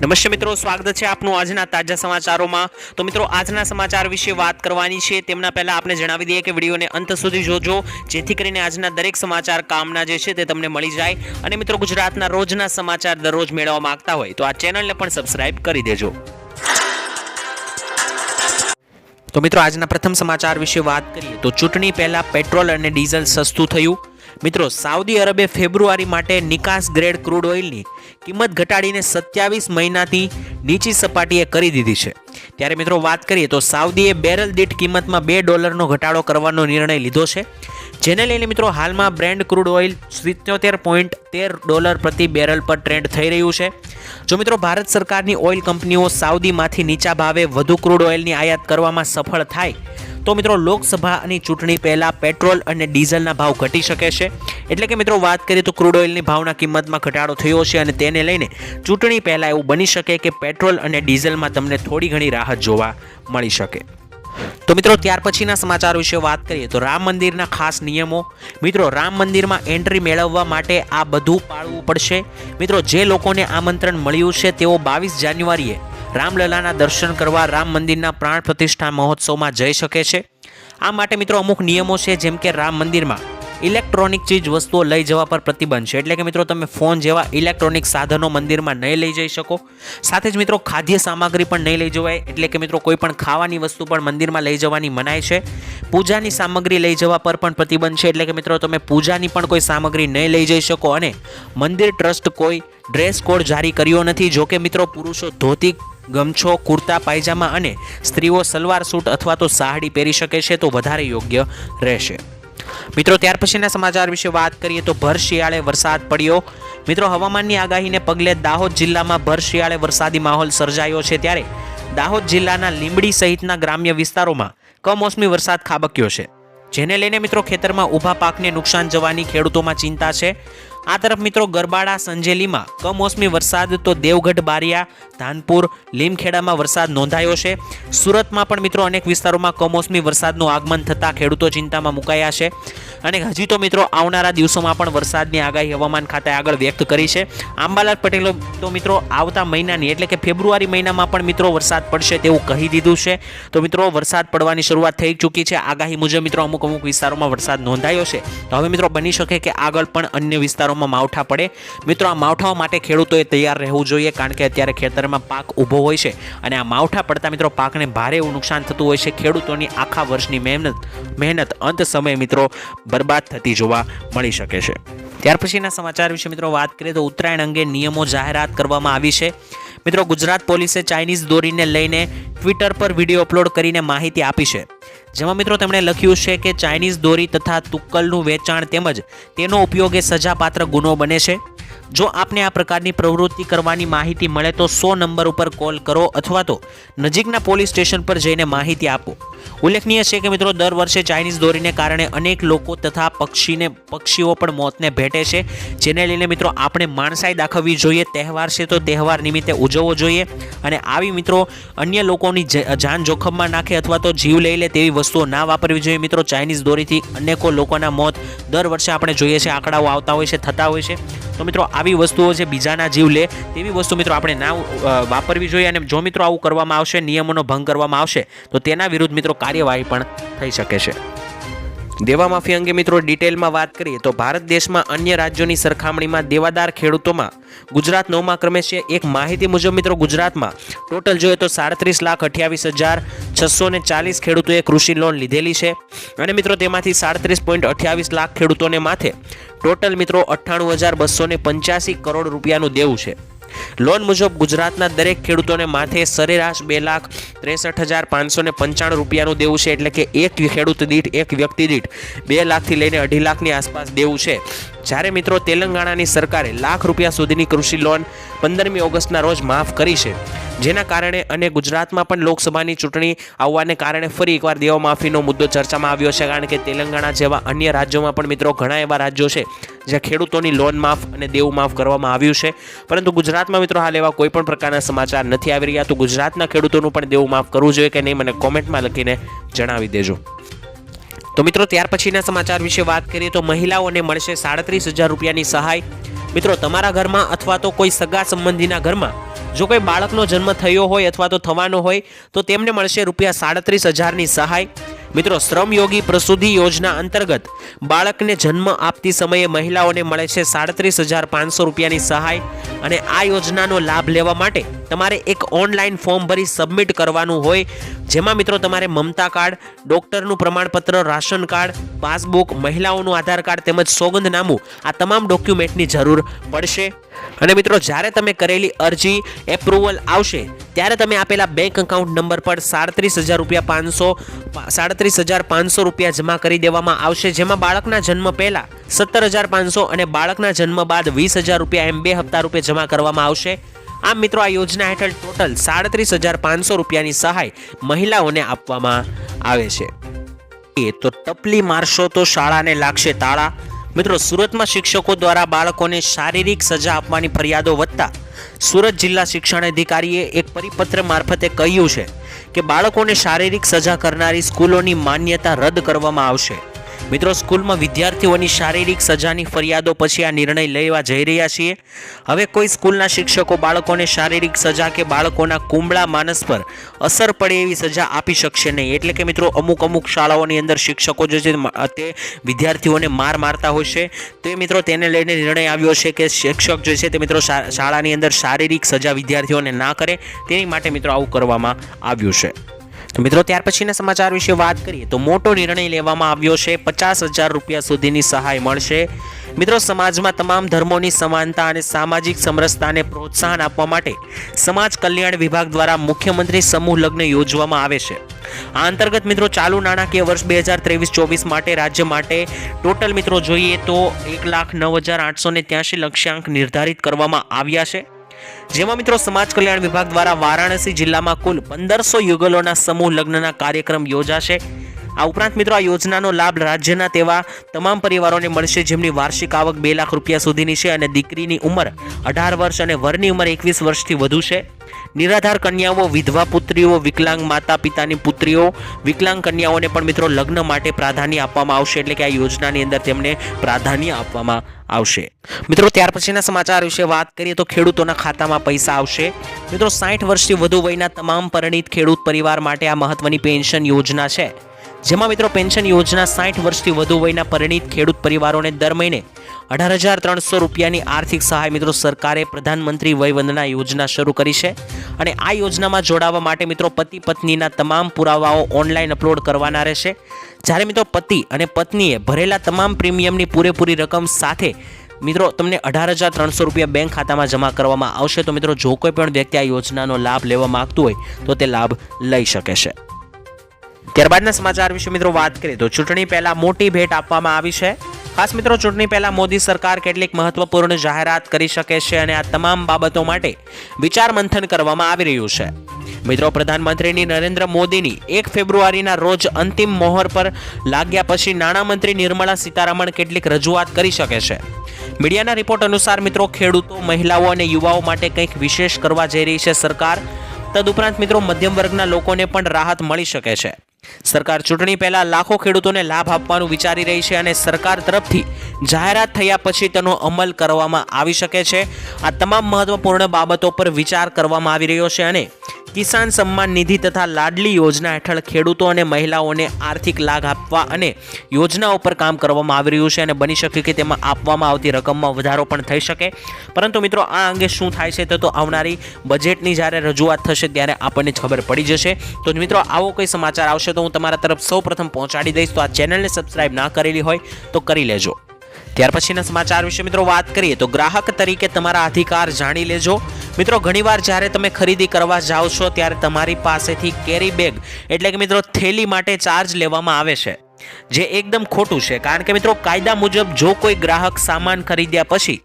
નમસ્તે મિત્રો, સ્વાગત છે આપનું આજના તાજા સમાચારોમાં. તો મિત્રો, આજના સમાચાર વિશે વાત કરવાની છે. તેમના પહેલા આપણે જણાવી દઈએ કે વિડીયોને અંત સુધી જોજો, જેથી કરીને આજના દરેક સમાચાર કામના જે છે તે તમને મળી જાય. અને મિત્રો, ગુજરાતના રોજના સમાચાર દરરોજ મેળવવા માંગતા હોય તો આ ચેનલને પણ સબસ્ક્રાઇબ કરી દેજો. તો મિત્રો, આજના પ્રથમ સમાચાર વિશે વાત કરીએ તો ચૂંટણી પહેલાં પેટ્રોલ અને ડીઝલ સસ્તું થયું. મિત્રો, સાઉદી અરબે ફેબ્રુઆરી માટે નિકાસ ગ્રેડ ક્રૂડ ઓઇલની કિંમત ઘટાડીને સત્યાવીસ મહિનાથી નીચી સપાટીએ કરી દીધી છે. ત્યારે મિત્રો, વાત કરીએ તો સાઉદીએ બેરલ દીઠ કિંમતમાં બે ડોલરનો ઘટાડો કરવાનો નિર્ણય લીધો છે. જેને લઈને મિત્રો હાલમાં બ્રેન્ડ ક્રૂડ ઓઇલ સિત્યોતેર પોઈન્ટ તેર ડોલર પ્રતિ બેરલ પર ટ્રેન્ડ થઈ રહ્યું છે. જો મિત્રો ભારત સરકારની ઓઇલ કંપનીઓ સાઉદીમાંથી નીચા ભાવે વધુ ક્રૂડ ઓઇલની આયાત કરવામાં સફળ થાય, તો મિત્રો લોકસભાની ચૂંટણી પહેલાં પેટ્રોલ અને ડીઝલના ભાવ ઘટી શકે છે. એટલે કે મિત્રો વાત કરીએ તો ક્રૂડ ઓઇલની ભાવના કિંમતમાં ઘટાડો થયો છે અને તેને લઈને ચૂંટણી પહેલાં એવું બની શકે કે પેટ્રોલ અને ડીઝલમાં તમને થોડી ઘણી રાહત જોવા મળી શકે. તો મિત્રો, ત્યાર પછીના સમાચાર વિશે વાત કરીએ તો રામ મંદિરના ખાસ નિયમો. મિત્રો, રામ મંદિરમાં એન્ટ્રી મેળવવા માટે આ બધું પાળવું પડશે. મિત્રો, જે લોકોને આમંત્રણ મળ્યું છે, તેઓ બાવીસ જાન્યુઆરીએ રામલલાના દર્શન કરવા રામ મંદિરના પ્રાણ પ્રતિષ્ઠા મહોત્સવમાં જઈ શકે છે. આ માટે મિત્રો, અમુક નિયમો છે, જેમ કે રામ મંદિરમાં ઇલેક્ટ્રોનિક ચીજ વસ્તુઓ લઈ જવા પર પ્રતિબંધ છે. એટલે કે મિત્રો તમે ફોન જેવા ઇલેક્ટ્રોનિક સાધનો મંદિરમાં નહીં લઈ જઈ શકો. સાથે જ મિત્રો ખાદ્ય સામગ્રી પણ નહીં લઈ જવાય. એટલે કે મિત્રો કોઈ પણ ખાવાની વસ્તુ પણ મંદિરમાં લઈ જવાની મનાય છે. પૂજાની સામગ્રી લઈ જવા પર પણ પ્રતિબંધ છે. એટલે કે મિત્રો તમે પૂજાની પણ કોઈ સામગ્રી નહીં લઈ જઈ શકો અને મંદિર ટ્રસ્ટ કોઈ ડ્રેસ કોડ જારી કર્યો નથી. જોકે મિત્રો પુરુષો ધોતી, ગમછો, કુર્તા, પાયજામા અને સ્ત્રીઓ સલવાર સૂટ અથવા તો સાડી પહેરી શકે છે તો વધારે યોગ્ય રહેશે. મિત્રો, ત્યાર પછીના સમાચાર વિશે વાત કરીએ તો ભર શિયાળે વરસાદ પડ્યો. મિત્રો, હવામાનની આગાહીને પગલે દાહોદ જિલ્લામાં ભર શિયાળે વરસાદી માહોલ સર્જાયો છે ત્યારે દાહોદ જિલ્લાના લીંબડી સહિતના ગ્રામ્ય વિસ્તારોમાં કમોસમી વરસાદ ખાબક્યો છે. જેને લઈને મિત્રો ખેતરમાં ઊભા પાકને નુકસાન જવાની ખેડૂતોમાં ચિંતા છે. આ તરફ મિત્રો ગરબાડા સંજેલીમાં કમોસમી વરસાદ, તો દેવગઢ, બારિયા, ધાનપુર, લીમખેડામાં વરસાદ નોંધાયો છે. સુરતમાં પણ મિત્રો અનેક વિસ્તારોમાં કમોસમી વરસાદનું આગમન થતાં ખેડૂતો ચિંતામાં મુકાયા છે. અને હજી તો મિત્રો આવનારા દિવસોમાં પણ વરસાદની આગાહી હવામાન ખાતાએ આગળ વ્યક્ત કરી છે. આંબાલાલ પટેલો તો મિત્રો આવતા મહિનાની, એટલે કે ફેબ્રુઆરી મહિનામાં પણ મિત્રો વરસાદ પડશે તેવું કહી દીધું છે. તો મિત્રો વરસાદ પડવાની શરૂઆત થઈ ચૂકી છે. આગાહી મુજબ મિત્રો અમુક અમુક વિસ્તારોમાં વરસાદ નોંધાયો છે. તો હવે મિત્રો બની શકે કે આગળ પણ અન્ય વિસ્તારોમાં માવઠા પડે. મિત્રો, આ માવઠાઓ માટે ખેડૂતોએ તૈયાર રહેવું જોઈએ કારણ કે અત્યારે ખેતરમાં પાક ઊભો હોય છે અને આ માવઠા પડતા મિત્રો, પાકને ભારે એવું નુકસાન થતું હોય છે. ખેડૂતોની આખા વર્ષની મહેનત મહેનત, અંત સમયે મિત્રો, બરબાદ થતી જોવા મળી શકે છે. ત્યાર પછીના સમાચાર વિશે મિત્રો વાત કરીએ તો ઉત્તરાયણ અંગે નિયમો જાહેરાત કરવામાં આવી છે. મિત્રો, ગુજરાત પોલીસે ચાઇનીઝ દોરીને લઈને ટ્વિટર પર વીડિયો અપલોડ કરીને માહિતી આપી છે. જેમાં મિત્રો તેમણે લખ્યું છે કે ચાઇનીઝ દોરી તથા તુક્કલનું વેચાણ તેમજ તેનો ઉપયોગ એ સજાપાત્ર ગુનો બને છે. જો આપને આ પ્રકારની પ્રવૃત્તિ કરવાની માહિતી મળે તો સો નંબર ઉપર કોલ કરો અથવા તો નજીકના પોલીસ સ્ટેશન પર જઈને માહિતી આપો. ઉલ્લેખનીય છે કે મિત્રો, દર વર્ષે ચાઇનીઝ દોરીને કારણે અનેક લોકો તથા પક્ષીને, પક્ષીઓ પણ મોતને ભેટે છે. જેને લઈને મિત્રો, આપણે માણસાઈ દાખવવી જોઈએ, તહેવાર છે તો તહેવાર નિમિત્તે ઉજવવો જોઈએ. અને આવી મિત્રો, અન્ય લોકોની જાન જોખમમાં નાખે અથવા તો જીવ લઈ લે તેવી વસ્તુઓ ના વાપરવી જોઈએ. મિત્રો, ચાઇનીઝ દોરીથી અનેકો લોકોના મોત દર વર્ષે આપણે જોઈએ છે. આંકડાઓ આવતા હોય છે, થતા હોય છે. તો મિત્રો, આવી વસ્તુઓ છે, બીજાના જીવ લે તેવી વસ્તુ મિત્રો, આપણે ના વાપરવી જોઈએ. અને જો મિત્રો આવું કરવામાં આવશે, નિયમોનો ભંગ કરવામાં આવશે, તો તેના વિરુદ્ધ મિત્રો કાર્યવાહી પણ થઈ શકે છે. દેવા માફી અંગે મિત્રો ડિટેલમાં વાત કરીએ તો ભારત દેશમાં અન્ય રાજ્યોની સરખામણીમાં દેવાદાર ખેડૂતોમાં ગુજરાત નવમા ક્રમે છે. એક માહિતી મુજબ મિત્રો ગુજરાતમાં ટોટલ જોઈએ તો સાડત્રીસ લાખ અઠ્યાવીસ હજાર છસો ને ચાલીસ ખેડૂતોએ કૃષિ લોન લીધેલી છે અને મિત્રો તેમાંથી સાડત્રીસ પોઈન્ટ અઠ્યાવીસ લાખ ખેડૂતોને માથે ટોટલ મિત્રો અઠ્ઠાણું હજાર બસો પંચ્યાસી કરોડ રૂપિયાનું દેવું છે. લોન મુજબ ગુજરાતના દરેક ખેડૂતોને માથે સરેરાશ બે લાખ ત્રેસઠ હજાર પાંચસો ને પંચાણું રૂપિયાનું દેવું છે. એટલે કે એક ખેડૂત દીઠ, એક વ્યક્તિ દીઠ બે લાખથી લઈને અઢી લાખની આસપાસ દેવું છે. જ્યારે મિત્રો તેલંગાણાની સરકારે લાખ રૂપિયા સુધીની કૃષિ લોન પંદરમી ઓગસ્ટના રોજ માફ કરી છે, જેના કારણે અને ગુજરાતમાં પણ લોકસભાની ચૂંટણી આવવાને કારણે ફરી એકવાર દેવા માફીનો મુદ્દો ચર્ચામાં આવ્યો છે. કારણ કે તેલંગાણા જેવા અન્ય રાજ્યોમાં પણ મિત્રો ઘણા એવા રાજ્યો છે, જ્યાં ખેડૂતોની લોન માફ અને દેવું માફ કરવામાં આવ્યું છે. પરંતુ ગુજરાતમાં મિત્રો હાલ એવા કોઈ પણ પ્રકારના સમાચાર નથી આવી રહ્યા. તો ગુજરાતના ખેડૂતોનું પણ દેવું માફ કરવું જોઈએ કે નહીં, મને કોમેન્ટમાં લખીને જણાવી દેજો. તો મિત્રો, ત્યાર પછીના સમાચાર વિશે વાત કરીએ તો મહિલાઓને મળશે સાડત્રીસ હજાર રૂપિયાની સહાય. મિત્રો, તમારા ઘરમાં અથવા તો કોઈ સગા સંબંધીના ઘરમાં જો કોઈ બાળકનો જન્મ થયો હોય અથવા તો થવાનો હોય, તો તેમને મળશે રૂપિયા સાડત્રીસ હજારની સહાય. મિત્રો શ્રમયોગી પ્રસૂતિ યોજના અંતર્ગત બાળકને જન્મ આપતી સમયે મહિલાઓને મળે છે સાડત્રીસ હજાર પાંચસો રૂપિયાની સહાય અને આ યોજનાનો લાભ લેવા માટે તમારે એક ઓનલાઈન ફોર્મ ભરી સબમિટ કરવાનું હોય. જેમાં મિત્રો, તમારે મમતા કાર્ડ, ડૉક્ટરનું પ્રમાણપત્ર, રાશન કાર્ડ, પાસબુક, મહિલાઓનું આધાર કાર્ડ તેમજ સોગંદનામું આ તમામ ડોક્યુમેન્ટની જરૂર પડશે. અને મિત્રો, જ્યારે તમે કરેલી અરજી એપ્રુવલ આવશે, ત્યારે તમે આપેલા બેંક એકાઉન્ટ નંબર પર સાડત્રીસ હજાર રૂપિયા પાંચસો, સાડત્રીસ હજાર પાંચસો રૂપિયા જમા કરી દેવામાં આવશે, જેમાં બાળકના જન્મ પહેલા સત્તર હજાર પાંચસો અને બાળકના જન્મ બાદ વીસ હજાર રૂપિયા એમ બે હપ્તા રૂપે જમા કરવામાં આવશે. આમ મિત્રો, આ યોજના હેઠળ ટોટલ સાડત્રીસ હજાર પાંચસો રૂપિયાની સહાય મહિલાઓને આપવામાં આવે છે. તો ટપલી મારશો તો શાળાને લાગશે તાળા. મિત્રો, સુરતમાં શિક્ષકો દ્વારા બાળકોને શારીરિક સજા આપવાની ફરિયાદો વધતા સુરત જિલ્લા શિક્ષણ અધિકારીએ એક પરિપત્ર મારફતે કહ્યું છે. કે બાળકોને શારીરિક સજા કરનારી સ્કૂલોની માન્યતા રદ કરવામાં આવશે. મિત્રો, સ્કૂલમાં વિદ્યાર્થીઓની શારીરિક સજાની ફરિયાદો પછી આ નિર્ણય લેવા જઈ રહ્યા છીએ. હવે કોઈ સ્કૂલના શિક્ષકો બાળકોને શારીરિક સજા કે બાળકોના કુંબળા માનસ પર અસર પડે એવી સજા આપી શકશે નહીં. એટલે કે મિત્રો, અમુક અમુક શાળાઓની અંદર શિક્ષકો જે છે તે વિદ્યાર્થીઓને માર મારતા હોય છે. તે મિત્રો, તેને લઈને નિર્ણય આવ્યો છે કે શિક્ષક જે છે, તે મિત્રો શાળાની અંદર શારીરિક સજા વિદ્યાર્થીઓને ના કરે. તેની માટે મિત્રો, આવું કરવામાં આવ્યું છે. મિત્રો, ત્યાર પછીના સમાચાર વિશે વાત કરીએ તો મોટો નિર્ણય લેવામાં આવ્યો છે. પચાસ હજાર રૂપિયા સુધીની સહાય મળશે. મિત્રો, સમાજમાં તમામ ધર્મોની સમાનતા અને સામાજિક સમરસતાને પ્રોત્સાહન આપવા માટે સમાજ કલ્યાણ વિભાગ દ્વારા મુખ્યમંત્રી સમૂહ લગ્ન યોજવામાં આવે છે. આ અંતર્ગત મિત્રો, ચાલુ નાણાકીય વર્ષ બે હજાર ત્રેવીસ ચોવીસ માટે રાજ્ય માટે ટોટલ મિત્રો જોઈએ તો એક લાખ નવ હજાર આઠસો ને ત્યાંશી લક્ષ્યાંક નિર્ધારિત કરવામાં આવ્યા છે. જેમાં મિત્રો સમાજ કલ્યાણ વિભાગ દ્વારા વારાણસી જિલ્લામાં કુલ પંદરસો યુગલોના સમૂહ લગ્નના કાર્યક્રમ યોજાશે. આ ઉપરાંત મિત્રો આ યોજનાનો લાભ રાજ્યના તેવા તમામ પરિવારોને મળશે જેમની વાર્ષિક આવક બે લાખ રૂપિયા સુધીની છે અને દીકરીની ઉંમર અઢાર વર્ષ અને વરની ઉંમર એકવીસ વર્ષથી વધુ છે. નિરાધાર કન્યાઓ, વિધવા પુત્રીઓ, વિકલાંગ માતા પિતાની પુત્રીઓ, વિકલાંગ કન્યાઓને પણ મિત્રો લગ્ન માટે પ્રાધાન્ય આપવામાં આવશે. એટલે કે આ યોજનાની અંદર તેમને પ્રાધાન્ય આપવામાં આવશે. મિત્રો, ત્યાર પછીના સમાચાર વિશે વાત કરીએ તો ખેડૂતોના ખાતામાં પૈસા આવશે. મિત્રો, સાઠ વર્ષથી વધુ વયના તમામ પરિણીત ખેડૂત પરિવાર માટે આ મહત્વની પેન્શન યોજના છે. જેમાં મિત્રો, પેન્શન યોજના સાઠ વર્ષથી વધુ વયના પરિણીત ખેડૂત પરિવારોને દર મહિને અઢાર હજાર ત્રણસો રૂપિયાની આર્થિક સહાય મિત્રો સરકારે પ્રધાનમંત્રી વય વંદના યોજના શરૂ કરી છે અને આ યોજનામાં જોડાવા માટે મિત્રો પતિ પત્નીના તમામ પુરાવાઓ ઓનલાઈન અપલોડ કરવાના રહેશે. જ્યારે મિત્રો પતિ અને પત્નીએ ભરેલા તમામ પ્રીમિયમની પૂરેપૂરી રકમ સાથે મિત્રો તમને અઢાર હજાર ત્રણસો રૂપિયા બેંક ખાતામાં જમા કરવામાં આવશે. તો મિત્રો જો કોઈ પણ વ્યક્તિ આ યોજનાનો લાભ લેવા માગતું હોય, તો તે લાભ લઈ શકે છે. ત્યારબાદના સમાચાર વિશે મિત્રો વાત કરીએ તો ચૂંટણી પહેલાં મોટી ભેટ આપવામાં આવી છે. ખાસ મિત્રો, ચૂંટણી પહેલાં મોદી સરકાર કેટલીક મહત્વપૂર્ણ જાહેરાત કરી શકે છે અને આ તમામ બાબતો માટે વિચાર મંથન કરવામાં આવી રહ્યું છે. મિત્રો, પ્રધાનમંત્રીની નરેન્દ્ર મોદીની એક ફેબ્રુઆરીના રોજ અંતિમ મોહર પર લાગ્યા પછી નાણામંત્રી નિર્મલા સીતારામન કેટલીક રજૂઆત કરી શકે છે. મીડિયાના રિપોર્ટ અનુસાર, મિત્રો, ખેડૂતો, મહિલાઓ અને યુવાઓ માટે કંઈક વિશેષ કરવા જઈ રહી છે સરકાર. તદુપરાંત, મિત્રો, મધ્યમ વર્ગના લોકોને પણ રાહત મળી શકે છે. સરકાર ચૂંટણી પહેલા લાખો ખેડૂતોને લાભ આપવાનું વિચારી રહી છે અને સરકાર તરફથી જાહેરાત થયા પછી તેનો અમલ કરવામાં આવી શકે છે. આ તમામ મહત્વપૂર્ણ બાબતો પર વિચાર કરવામાં આવી રહ્યો છે અને કિસાન સન્માન નિધિ તથા લાડલી યોજના હેઠળ ખેડૂતો અને મહિલાઓને આર્થિક લાભ આપવા અને યોજના ઉપર કામ કરવામાં આવી રહ્યું છે અને બની શકે કે તેમાં આપવામાં આવતી રકમમાં વધારો પણ થઈ શકે. પરંતુ મિત્રો, આ અંગે શું થાય છે તે આવનારી બજેટની જ્યારે રજૂઆત થશે ત્યારે આપણને ખબર પડી જશે. તો મિત્રો, આવો કોઈ સમાચાર આવશે તો હું તમારા તરફ સૌ પ્રથમ પહોંચાડી દઈશ. તો આ ચેનલને સબસ્ક્રાઈબ ના કરેલી હોય તો કરી લેજો. ત્યાર પછીના સમાચાર વિશે મિત્રો વાત કરીએ તો ગ્રાહક તરીકે તમારા અધિકાર જાણી લેજો. મિત્રો, ઘણીવાર જ્યારે તમે ખરીદી કરવા જાઓ છો, ત્યારે તમારી પાસેથી કેરી બેગ એટલે કે મિત્રો થેલી માટે ચાર્જ લેવામાં આવે છે, જે એકદમ ખોટું છે. કારણ કે મિત્રો, કાયદા મુજબ જો કોઈ ગ્રાહક સામાન ખરીદ્યા પછી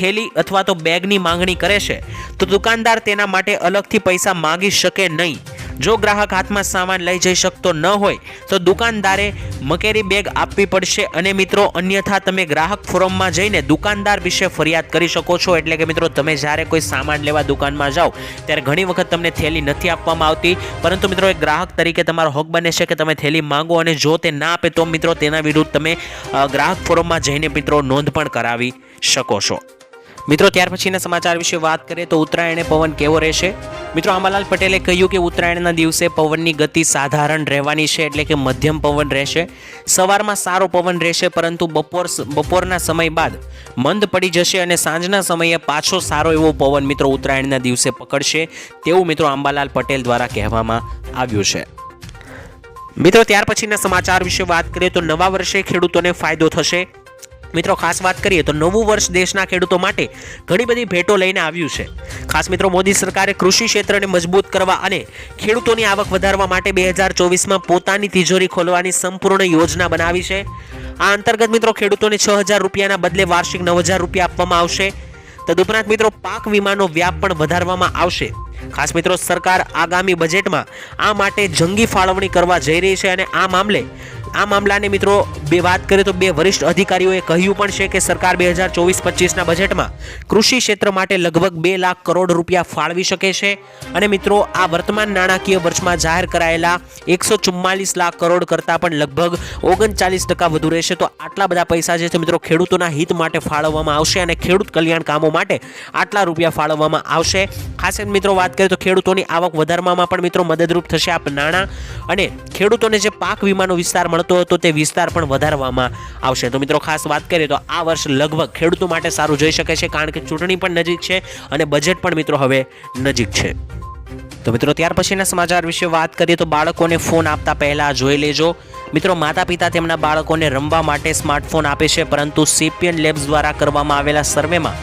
થેલી અથવા તો બેગની માંગણી કરે છે, તો દુકાનદાર તેના માટે અલગથી પૈસા માંગી શકે નહીં. જો ગ્રાહક હાથમાં સામાન લઈ જઈ શકતો ન હોય, તો દુકાનદારે મકેરી બેગ આપવી પડશે. અને મિત્રો, અન્યથા તમે ગ્રાહક ફોરમમાં જઈને દુકાનદાર વિશે ફરિયાદ કરી શકો છો. એટલે કે મિત્રો, તમે જ્યારે કોઈ સામાન લેવા દુકાનમાં જાઓ, ત્યારે ઘણી વખત તમને થેલી નથી આપવામાં આવતી. પરંતુ મિત્રો, એક ગ્રાહક તરીકે તમારો હક બને છે કે તમે થેલી માંગો અને જો તે ના આપે, તો મિત્રો, તેના વિરુદ્ધ તમે ગ્રાહક ફોરમમાં જઈને મિત્રો નોંધ પણ કરાવી શકો છો. મિત્રો, ત્યાર પછીના સમાચાર વિશે વાત કરીએ તો ઉત્તરાયણે પવન કેવો રહેશે? મિત્રો, આંબાલાલ પટેલે કહ્યું કે ઉત્તરાયણના દિવસે પવનની ગતિ સાધારણ રહેવાની છે, એટલે કે મધ્યમ પવન રહેશે. સવારમાં સારો પવન રહેશે, પરંતુ બપોર બપોરના સમય બાદ મંદ પડી જશે અને સાંજના સમયે પાછો સારો એવો પવન, મિત્રો, ઉત્તરાયણના દિવસે પકડશે તેવું, મિત્રો, આંબાલાલ પટેલ દ્વારા કહેવામાં આવ્યું છે. મિત્રો, ત્યાર પછીના સમાચાર વિશે વાત કરીએ તો નવા વર્ષે ખેડૂતોને ફાયદો થશે. મિત્રો, ખાસ વાત કરીએ તો નવું વર્ષ દેશના ખેડૂતો માટે ઘણી બધી ભેટો લઈને આવ્યું છે. ખાસ મિત્રો, મોદી સરકારે કૃષિ ક્ષેત્રને મજબૂત કરવા અને ખેડૂતોની આવક વધારવા માટે બે હજાર ચોવીસમાં પોતાની તિજોરી ખોલવાની સંપૂર્ણ યોજના બનાવી છે. આ અંતર્ગત મિત્રો, ખેડૂતોને છ હજાર રૂપિયાના બદલે વાર્ષિક નવ હજાર રૂપિયા આપવામાં આવશે. તદુપરાંત મિત્રો, પાક વીમાનો વ્યાપ પણ વધારવામાં આવશે. ખાસ મિત્રો, સરકાર આગામી બજેટમાં આ માટે જંગી ફાળવણી કરવા જઈ રહી છે અને આ મામલે આ મામલાને મિત્રો બે વાત કરીએ તો બે વરિષ્ઠ અધિકારીઓએ કહ્યું પણ છે કે સરકાર બે હજાર ચોવીસ પચીસના બજેટમાં કૃષિ ક્ષેત્ર માટે લગભગ બે લાખ કરોડ રૂપિયા ફાળવી શકે છે. અને મિત્રો, આ વર્તમાન નાણાકીય વર્ષમાં જાહેર કરાયેલા એકસો ચુમ્માલીસ લાખ કરોડ કરતાં પણ લગભગ ઓગણચાલીસ ટકા વધુ રહેશે. તો આટલા બધા પૈસા જે છે મિત્રો ખેડૂતોના હિત માટે ફાળવવામાં આવશે અને ખેડૂત કલ્યાણ કામો માટે આટલા રૂપિયા ફાળવવામાં આવશે. ખાસ મિત્રો વાત કરીએ તો ખેડૂતોની આવક વધારવામાં પણ મિત્રો મદદરૂપ થશે આ નાણાં અને ખેડૂતોને જે પાક વીમાનો વિસ્તાર મળતો હતો તે વિસ્તાર પણ વધારવામાં આવશે. તો મિત્રો, ખાસ વાત કરીએ તો આ વર્ષ લગભગ ખેડૂતો માટે સારું જઈ શકે છે, કારણ કે ચૂંટણી પણ નજીક છે અને બજેટ પણ મિત્રો હવે નજીક છે. તો મિત્રો, ત્યાર પછીના સમાચાર વિશે વાત કરીએ તો બાળકોને ફોન આપતા પહેલાં જોઈ લેજો. મિત્રો માતા પિતા તેમના બાળકોને રમવા માટે સ્માર્ટફોન આપે છે, પરંતુ સીપીએન લેબ્સ દ્વારા કરવામાં આવેલા સર્વેમાં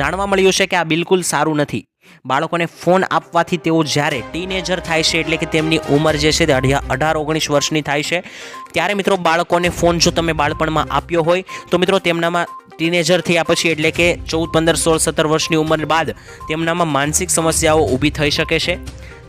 જાણવા મળ્યું છે કે આ બિલકુલ સારું નથી. બાળકોને ફોન આપવાથી તેઓ જ્યારે ટીનેજર થાય છે એટલે કે તેમની ઉંમર જે છે તે અઢાર, ઓગણીસ વર્ષની થાય છે. ત્યારે મિત્રો બાળકોને ફોન જો તમે બાળપણમાં આપ્યો હોય, તો મિત્રો તેમનામાં ટીનેજર થયા પછી એટલે કે ચૌદ, પંદર, સોળ, સત્તર વર્ષની ઉંમર બાદ તેમનામાં માનસિક સમસ્યાઓ ઊભી થઈ શકે છે.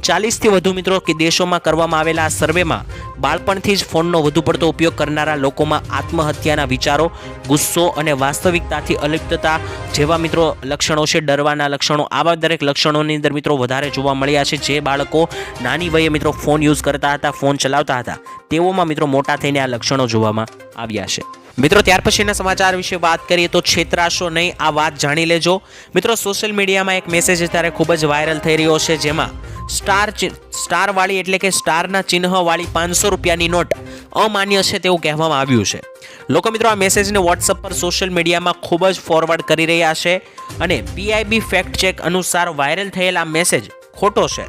ચાલીસથી વધુ મિત્રો કે દેશોમાં કરવામાં આવેલા આ સર્વેમાં બાળપણથી જ ફોનનો વધુ પડતો ઉપયોગ કરનારા લોકોમાં આત્મહત્યાના વિચારો, ગુસ્સો અને વાસ્તવિકતાથી અલિપ્તતા જેવા મિત્રો લક્ષણો છે. ડરવાના લક્ષણો, આવા દરેક લક્ષણોની અંદર મિત્રો વધારે જોવા મળ્યા છે. જે બાળકો નાની વયે મિત્રો ફોન યુઝ કરતા હતા, ફોન ચલાવતા હતા, તેઓમાં મિત્રો મોટા થઈને આ લક્ષણો જોવામાં આવ્યા છે. મિત્રો, ત્યાર પછીના સમાચાર વિશે વાત કરીએ તો છેતરાશો નહીં, આ વાત જાણી લેજો. મિત્રો સોશિયલ મીડિયામાં એક મેસેજ અત્યારે ખૂબ જ વાયરલ થઈ રહ્યો છે, જેમાં સ્ટાર સ્ટારવાળી એટલે કે સ્ટારના ચિહ્નવાળી પાંચસો રૂપિયાની નોટ અમાન્ય છે તેવું કહેવામાં આવ્યું છે. લોકો મિત્રો, આ મેસેજને વોટ્સઅપ પર સોશિયલ મીડિયામાં ખૂબ જ ફોરવર્ડ કરી રહ્યા છે અને પીઆઈબી ફેક્ટ ચેક અનુસાર વાયરલ થયેલા મેસેજ ખોટો છે.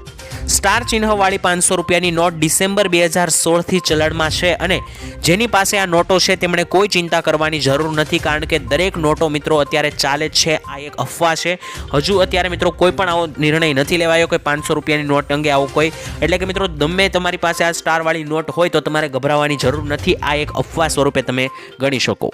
સ્ટાર ચિહ્નવાળી પાંચસો રૂપિયાની નોટ ડિસેમ્બર બે હજાર સોળથી ચલણમાં છે અને જેની પાસે આ નોટો છે તેમણે કોઈ ચિંતા કરવાની જરૂર નથી કારણ કે દરેક નોટો મિત્રો અત્યારે ચાલે છે. આ એક અફવા છે. હજુ અત્યારે મિત્રો કોઈ પણ આવો નિર્ણય નથી લેવાયો કે પાંચસો રૂપિયાની નોટ અંગે આવો કોઈ. એટલે કે મિત્રો ગમે તમારી પાસે આ સ્ટારવાળી નોટ હોય તો તમારે ગભરાવાની જરૂર નથી. આ એક અફવા સ્વરૂપે તમે ગણી શકો.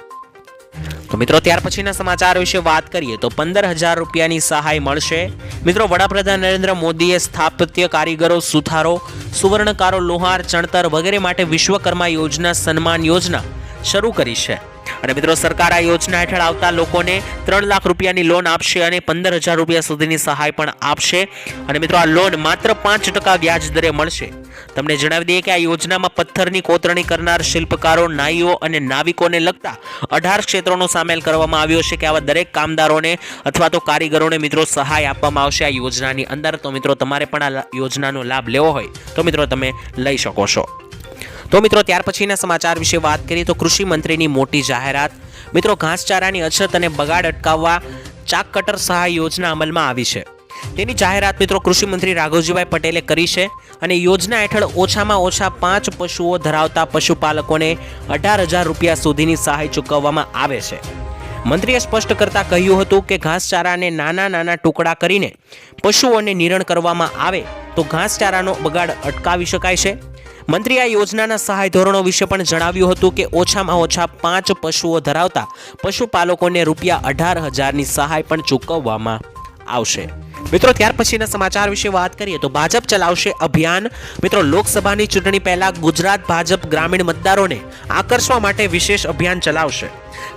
તો મિત્રો, ત્યાર પછીના સમાચાર વિશે વાત કરીએ તો પંદર હજાર રૂપિયાની સહાય મળશે. મિત્રો, વડાપ્રધાન નરેન્દ્ર મોદીએ સ્થાપત્ય કારીગરો સુથારો, સુવર્ણકારો, લોહાર, ચણતર વગેરે માટે વિશ્વકર્મા યોજના સન્માન યોજના શરૂ કરી છે. અને મિત્રો, સરકાર આ યોજના હેઠળ આવતા લોકોને ત્રણ લાખ રૂપિયાની લોન આપશે અને પંદર હજાર રૂપિયા સુધીની સહાય પણ આપશે. અને મિત્રો, આ લોન માત્ર પાંચ ટકા વ્યાજ દરે મળશે. તમને જણાવી દઈએ કે આ યોજનામાં પથ્થરની કોતરણી કરનાર શિલ્પકારો, નાઈઓ અને નાવિકોને લગતા અઢાર ક્ષેત્રોનો સામેલ કરવામાં આવ્યો છે કે આવા દરેક કામદારોને અથવા તો કારીગરોને મિત્રો સહાય આપવામાં આવશે આ યોજનાની અંદર. તો મિત્રો, તમારે પણ આ યોજનાનો લાભ લેવો હોય તો મિત્રો, તમે લઈ શકો છો. તો મિત્રો, ત્યાર પછીના સમાચાર વિશે વાત કરીએ તો કૃષિ મંત્રીની મોટી જાહેરાત. મિત્રો, ઘાસચારાની અછત અને બગાડ અટકાવવા ચાક કટર સહાય યોજના અમલમાં આવી છે. તેની જાહેરાત મિત્રો કૃષિમંત્રી રાઘવજીભાઈ પટેલે કરી છે અને યોજના હેઠળ ઓછામાં ઓછા પાંચ પશુઓ ધરાવતા પશુપાલકોને અઢાર હજાર રૂપિયા સુધીની સહાય ચૂકવવામાં આવે છે. મંત્રીએ સ્પષ્ટ કરતા કહ્યું હતું કે ઘાસચારાને નાના નાના ટુકડા કરીને પશુઓને નિરણ કરવામાં આવે તો ઘાસચારાનો બગાડ અટકાવી શકાય છે. મંત્રીએ આ યોજનાના સહાય ધોરણો વિશે પણ જણાવ્યું હતું કે ઓછામાં ઓછા પાંચ પશુઓ ધરાવતા પશુપાલકોને રૂપિયા અઢાર હજારની સહાય પણ ચૂકવવામાં આવશે. મિત્રો, ત્યાર પછીના સમાચાર વિશે વાત કરીએ તો ભાજપ ચલાવશે અભિયાન. મિત્રો, લોકસભાની ચૂંટણી પહેલા ગુજરાત ભાજપ ગ્રામીણ મતદારોને આકર્ષવા માટે વિશેષ અભિયાન ચલાવશે.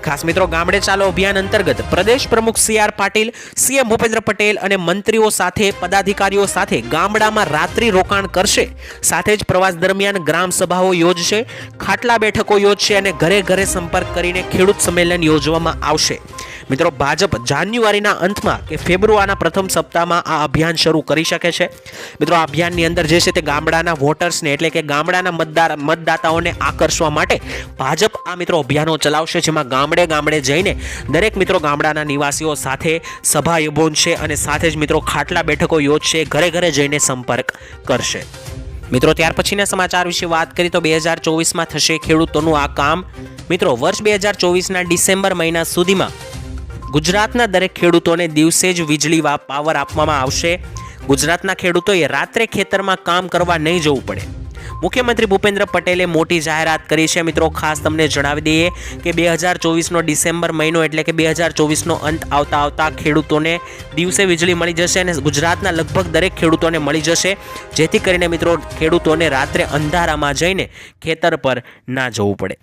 ખાસ મિત્રો, ગામડે ચાલો અભિયાન અંતર્ગત પ્રદેશ પ્રમુખ C R Patil, CM Bhupendra Patel અને મંત્રીઓ સાથે, પદાધિકારીઓ સાથે ગામડામાં રાત્રિ રોકાણ કરશે. સાથે જ પ્રવાસ દરમિયાન ગ્રામ સભાઓ યોજશે, ખાટલા બેઠકો યોજશે અને ઘરે ઘરે સંપર્ક કરીને ખેડૂત સંમેલન યોજવામાં આવશે. મિત્રો, ભાજપ જાન્યુઆરીના અંતમાં કે ફેબ્રુઆરીના પ્રથમ સપ્તાહમાં આ અભિયાન શરૂ કરી શકે છે. મિત્રો, આ અભિયાનની અંદર જે છે તે ગામડાના વોટર્સને એટલે કે ગામડાના મતદાર, મતદાતાઓને આકર્ષવા માટે ભાજપ આ મિત્રો અભિયાનો ચલાવશે, જેમાં ગામડે ગામડે જઈને દરેક મિત્રો ગામડાના નિવાસીઓ સાથે સભા યોજશે અને સાથે જ મિત્રો ખાટલા બેઠકો યોજશે, ઘરે ઘરે જઈને સંપર્ક કરશે. મિત્રો, ત્યાર પછીના સમાચાર વિશે વાત કરી તો બે હજાર ચોવીસમાં થશે ખેડૂતોનું આ કામ. મિત્રો, વર્ષ બે હજાર ચોવીસના ડિસેમ્બર મહિના સુધીમાં ગુજરાતના દરેક ખેડૂતોને દિવસે જ વીજળી પાવર આપવામાં આવશે. ગુજરાતના ખેડૂતોએ રાત્રે ખેતરમાં કામ કરવા નહીં જવું પડે. મુખ્યમંત્રી ભૂપેન્દ્ર પટેલે મોટી જાહેરાત કરી છે. મિત્રો, ખાસ તમને જણાવી દઈએ કે બે હજાર ચોવીસનો ડિસેમ્બર મહિનો એટલે કે બે હજાર ચોવીસનો અંત આવતા આવતા ખેડૂતોને દિવસે વીજળી મળી જશે અને ગુજરાતના લગભગ દરેક ખેડૂતોને મળી જશે. જેથી કરીને મિત્રો, ખેડૂતોને રાત્રે અંધારામાં જઈને ખેતર પર ના જવું પડે.